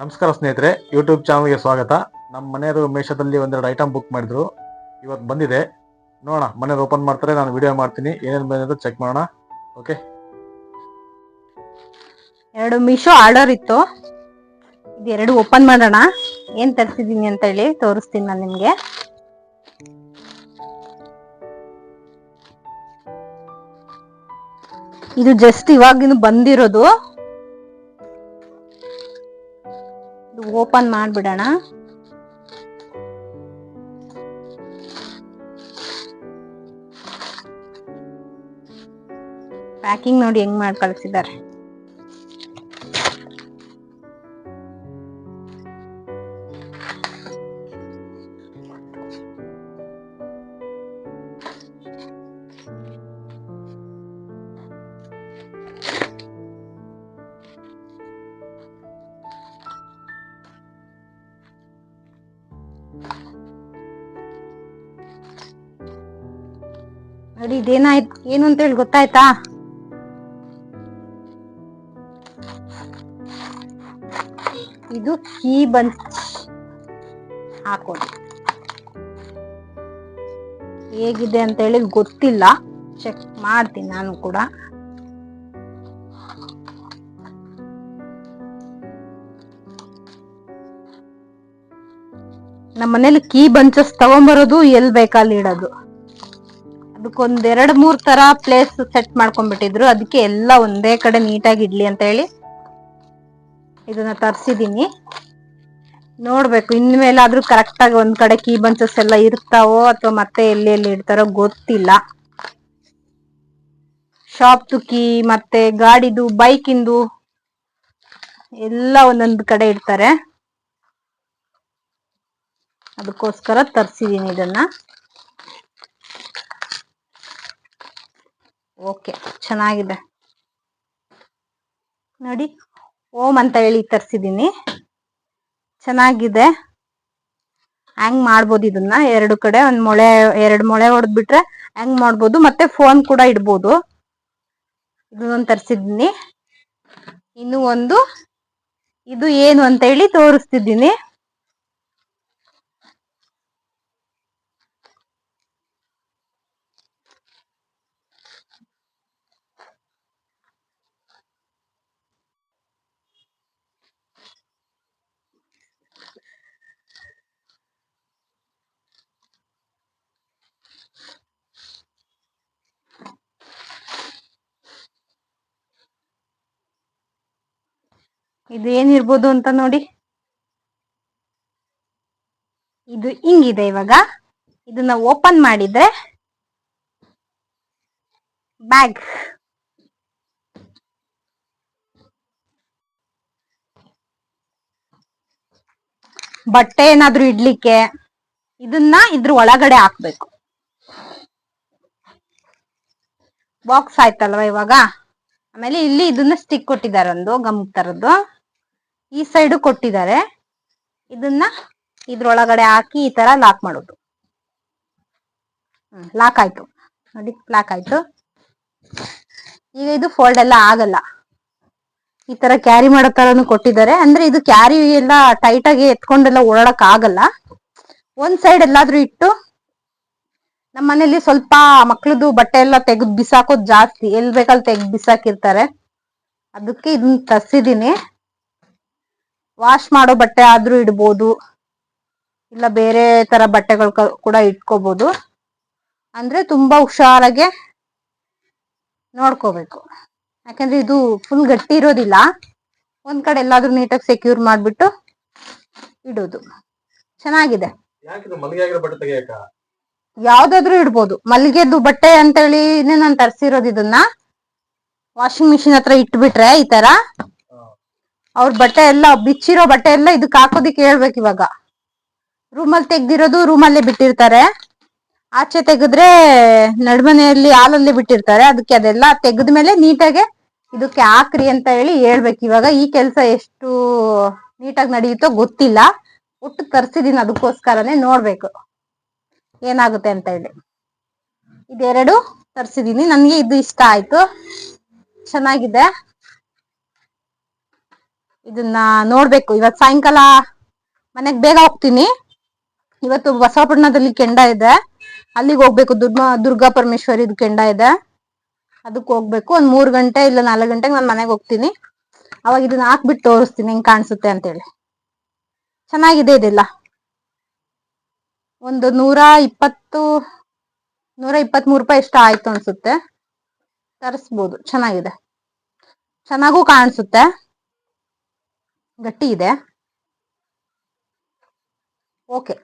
ನಮಸ್ಕಾರ ಸ್ನೇಹಿತರೆ ಯೂಟ್ಯೂಬ್ ಚಾನಲ್ಗೆ ಸ್ವಾಗತ. ನಮ್ಮ ಮನೆಯವರು ಮೇಷದಲ್ಲಿ ಒಂದೆರಡು ಐಟಮ್ ಬುಕ್ ಮಾಡಿದ್ರು. ಇವತ್ತು ಬಂದಿದೆ. ನೋಡೋಣ, ಮನೆಯವ್ರು ಓಪನ್ ಮಾಡ್ತಾರೆ, ನಾನು ವಿಡಿಯೋ ಮಾಡ್ತೀನಿ. ಏನೇನು ಬಂದಿದೆ ಚೆಕ್ ಮಾಡೋಣ. ಓಕೆ ಎರಡು ಮೀಶೋ ಆರ್ಡರ್ ಇತ್ತು. ಇದು ಎರಡು ಓಪನ್ ಮಾಡೋಣ. ಏನು ತರಿಸಿದ್ದೀನಿ ಅಂತ ಹೇಳಿ ತೋರಿಸ್ತೀನಿ ನಾನು ನಿಮಗೆ. ಇದು ಜಸ್ಟ್ ಇವಾಗಿನ ಬಂದಿರೋದು. ಓಪನ್ ಮಾಡಿಬಿಡೋಣ. ಪ್ಯಾಕಿಂಗ್ ನೋಡಿ ಹೆಂಗ್ ಮಾಡಿ ಕಳ್ಸಿದ್ದಾರೆ ನೋಡಿ ಇದೇನಾಯ್ತು? ಏನು ಅಂತ ಹೇಳಿ ಗೊತ್ತಾಯ್ತಾ? ಇದು ಕೀ ಬಂತ್ ಹಾಕೋದು. ಹೇಗಿದೆ ಅಂತ ಹೇಳಿ ಗೊತ್ತಿಲ್ಲ. ಚೆಕ್ ಮಾಡ್ತೀನಿ ನಾನು ಕೂಡ. ನಮ್ಮ ಮನೇಲಿ ಕೀ ಬಂಚಸ್ ತಗೊಂಬರೋದು ಎಲ್ ಬೇಕಲ್ಲಿ ಇಡೋದು. ಅದಕ್ಕೊಂದ್ ಎರಡ್, ಮೂರ್ ತರ ಪ್ಲೇಸ್ ಸೆಟ್ ಮಾಡ್ಕೊಂಡ್ಬಿಟ್ಟಿದ್ರು. ಅದಕ್ಕೆ ಎಲ್ಲ ಒಂದೇ ಕಡೆ ನೀಟಾಗಿ ಇಡ್ಲಿ ಅಂತ ಹೇಳಿ ಇದನ್ನ ತರ್ಸಿದೀನಿ. ನೋಡ್ಬೇಕು, ಇನ್ಮೇಲಾದ್ರೂ ಕರೆಕ್ಟ್ ಆಗಿ ಒಂದ್ ಕಡೆ ಕೀ ಬಂಚಸ್ ಎಲ್ಲ ಇರ್ತಾವೋ ಅಥವಾ ಮತ್ತೆ ಎಲ್ಲಿ ಎಲ್ಲಿ ಇಡ್ತಾರೋ ಗೊತ್ತಿಲ್ಲ. ಶಾಪ್ದು ಕೀ ಮತ್ತೆ ಗಾಡಿದು ಬೈಕಿಂದು ಎಲ್ಲ ಒಂದೊಂದ್ ಕಡೆ ಇಡ್ತಾರೆ. ಅದಕ್ಕೋಸ್ಕರ ತರ್ಸಿದೀನಿ ಇದನ್ನ. ಓಕೆ, ಚೆನ್ನಾಗಿದೆ. ನೋಡಿ ಓಮ್ ಅಂತ ಹೇಳಿ ತರ್ಸಿದೀನಿ. ಚೆನ್ನಾಗಿದೆ. ಹ್ಯಾಂಗ್ ಮಾಡ್ಬೋದು ಇದನ್ನ? ಎರಡು ಕಡೆ, ಒಂದ್ ಮೊಳೆ, ಎರಡು ಮೊಳೆ ಹೊಡೆದ್ಬಿಟ್ರೆ ಹ್ಯಾಂಗ್ ಮಾಡ್ಬೋದು? ಮತ್ತೆ ಫೋನ್ ಕೂಡ ಇಡ್ಬೋದು. ಇದನ್ನ ತರಿಸಿದ್ದೀನಿ ಇನ್ನು ಒಂದು, ಇದು ಏನು ಅಂತ ಹೇಳಿ ತೋರಿಸ್ತಿದ್ದೀನಿ. ಇದು ಏನಿರ್ಬೋದು ಅಂತ ನೋಡಿ. ಇದು ಹಿಂಗಿದೆ ಇವಾಗ. ಇದನ್ನ ಓಪನ್ ಮಾಡಿದ್ರೆ ಬ್ಯಾಗ್. ಬಟ್ಟೆ ಏನಾದ್ರೂ ಇಡ್ಲಿಕ್ಕೆ ಇದನ್ನ ಇದ್ರ ಒಳಗಡೆ ಹಾಕ್ಬೇಕು. ಬಾಕ್ಸ್ ಆಯ್ತಲ್ವಾ ಇವಾಗ? ಆಮೇಲೆ ಇಲ್ಲಿ ಇದನ್ನ ಸ್ಟಿಕ್ ಕೊಟ್ಟಿದ್ದಾರೆ ಒಂದು ಗಮ್ ತರದ್ದು. ಈ ಸೈಡು ಕೊಟ್ಟಿದ್ದಾರೆ. ಇದನ್ನ ಇದ್ರೊಳಗಡೆ ಹಾಕಿ ಈ ತರ ಲಾಕ್ ಮಾಡೋದು. ಲಾಕ್ ಆಯ್ತು. ನೋಡಿ ಲಾಕ್ ಆಯ್ತು. ಈಗ ಇದು ಫೋಲ್ಡ್ ಎಲ್ಲ ಆಗಲ್ಲ. ಈ ತರ ಕ್ಯಾರಿ ಮಾಡೋ ತರನು ಕೊಟ್ಟಿದ್ದಾರೆ. ಅಂದ್ರೆ ಇದು ಕ್ಯಾರಿ ಎಲ್ಲ ಟೈಟ್ ಆಗಿ ಎತ್ಕೊಂಡೆಲ್ಲ ಓಡಾಡಕ್ ಆಗಲ್ಲ. ಒಂದ್ ಸೈಡ್ ಎಲ್ಲಾದ್ರೂ ಇಟ್ಟು ನಮ್ಮ ಮನೇಲಿ ಸ್ವಲ್ಪ ಮಕ್ಳದ್ದು ಬಟ್ಟೆ ಎಲ್ಲ ತೆಗೆದು ಬಿಸಾಕೋದ್ ಜಾಸ್ತಿ. ಎಲ್ ಬೇಕಲ್ಲಿ ತೆಗ್ದು ಬಿಸಾಕಿರ್ತಾರೆ. ಅದಕ್ಕೆ ಇದನ್ನ ತರ್ಸಿದೀನಿ. ವಾಶ್ ಮಾಡೋ ಬಟ್ಟೆ ಆದ್ರೂ ಇಡ್ಬೋದು. ಇಲ್ಲ ಬೇರೆ ತರ ಬಟ್ಟೆಗಳು ಕೂಡ ಇಟ್ಕೋಬಹುದು ಅಂದ್ರೆ ತುಂಬಾ ಹುಷಾರಾಗೆ ನೋಡ್ಕೋಬೇಕು. ಯಾಕಂದ್ರೆ ಇದು ಫುಲ್ ಗಟ್ಟಿ ಇರೋದಿಲ್ಲ. ಒಂದ್ ಕಡೆ ಎಲ್ಲಾದ್ರೂ ನೀಟಾಗಿ ಸೆಕ್ಯೂರ್ ಮಾಡ್ಬಿಟ್ಟು ಇಡೋದು. ಚೆನ್ನಾಗಿದೆ. ಯಾವ್ದಾದ್ರು ಇಡ್ಬೋದು. ಮಲ್ಲಿಗೆದ್ದು ಬಟ್ಟೆ ಅಂತೇಳಿ ನಾನು ತರ್ಸಿರೋದು ಇದನ್ನ? ವಾಷಿಂಗ್ ಮಿಷಿನ್ ಹತ್ರ ಇಟ್ಬಿಟ್ರೆ ಈ ತರ? ಅವ್ರ ಬಟ್ಟೆ ಎಲ್ಲ, ಬಿಚ್ಚಿರೋ ಬಟ್ಟೆ ಎಲ್ಲ ಇದಕ್ ಹಾಕೋದಿಕ್ಕೆ ಹೇಳ್ಬೇಕು ಇವಾಗ. ರೂಮಲ್ಲಿ ತೆಗ್ದಿರೋದು ರೂಮಲ್ಲೇ ಬಿಟ್ಟಿರ್ತಾರೆ. ಆಚೆ ತೆಗೆದ್ರೆ ನಡ್ಮನೆಯಲ್ಲಿ ಹಾಲಲ್ಲಿ ಬಿಟ್ಟಿರ್ತಾರೆ. ಅದಕ್ಕೆ ಅದೆಲ್ಲ ತೆಗೆದ್ಮೇಲೆ ನೀಟಾಗೆ ಇದಕ್ಕೆ ಹಾಕ್ರಿ ಅಂತ ಹೇಳಿ ಹೇಳ್ಬೇಕು ಇವಾಗ. ಈ ಕೆಲಸ ಎಷ್ಟು ನೀಟಾಗಿ ನಡೆಯುತ್ತೋ ಗೊತ್ತಿಲ್ಲ. ಒಟ್ಟು ತರ್ಸಿದೀನಿ ಅದಕ್ಕೋಸ್ಕರನೇ ನೋಡ್ಬೇಕು. ಏನಾಗುತ್ತೆ ಅಂತ ಹೇಳಿ. ಇದೆರಡು ತರ್ಸಿದೀನಿ. ನನಗೆ ಇದು ಇಷ್ಟ ಆಯ್ತು. ಚೆನ್ನಾಗಿದೆ. ಇದನ್ನ ನೋಡ್ಬೇಕು. ಇವತ್ ಸಾಯಂಕಾಲ ಮನೆಗ್ ಬೇಗ ಹೋಗ್ತೀನಿ. ಇವತ್ತು ಬಸವಪಟ್ಟಣದಲ್ಲಿ ಕೆಂಡ ಇದೆ. ಅಲ್ಲಿಗೆ ಹೋಗ್ಬೇಕು. ದುರ್ಗಾ ದುರ್ಗಾ ಪರಮೇಶ್ವರಿದ್ ಕೆಂಡ ಇದೆ. ಅದಕ್ಕೆ ಹೋಗ್ಬೇಕು. ಒಂದ್ ಮೂರ್ ಗಂಟೆ ಇಲ್ಲ ನಾಲ್ಕು ಗಂಟೆಗೆ ನಾನು ಮನೆಗೆ ಹೋಗ್ತೀನಿ. ಅವಾಗ ಇದನ್ನ ಹಾಕ್ಬಿಟ್ಟು ತೋರಿಸ್ತೀನಿ. ಹೆಂಗ್ ಕಾಣಿಸುತ್ತೆ ಅಂತೇಳಿ. ಚೆನ್ನಾಗಿದೆ ಇದೆಲ್ಲ. ಒಂದು ನೂರ ಇಪ್ಪತ್ತು, ನೂರ ಇಪ್ಪತ್ಮೂರು ರೂಪಾಯಿ ಇಷ್ಟ ಆಯ್ತು ಅನ್ಸುತ್ತೆ. ತರಿಸ್ಬೋದು. ಚೆನ್ನಾಗಿದೆ. ಚೆನ್ನಾಗೂ ಕಾಣಿಸುತ್ತೆ. ಗಟ್ಟಿ ಇದೆ ಓಕೆ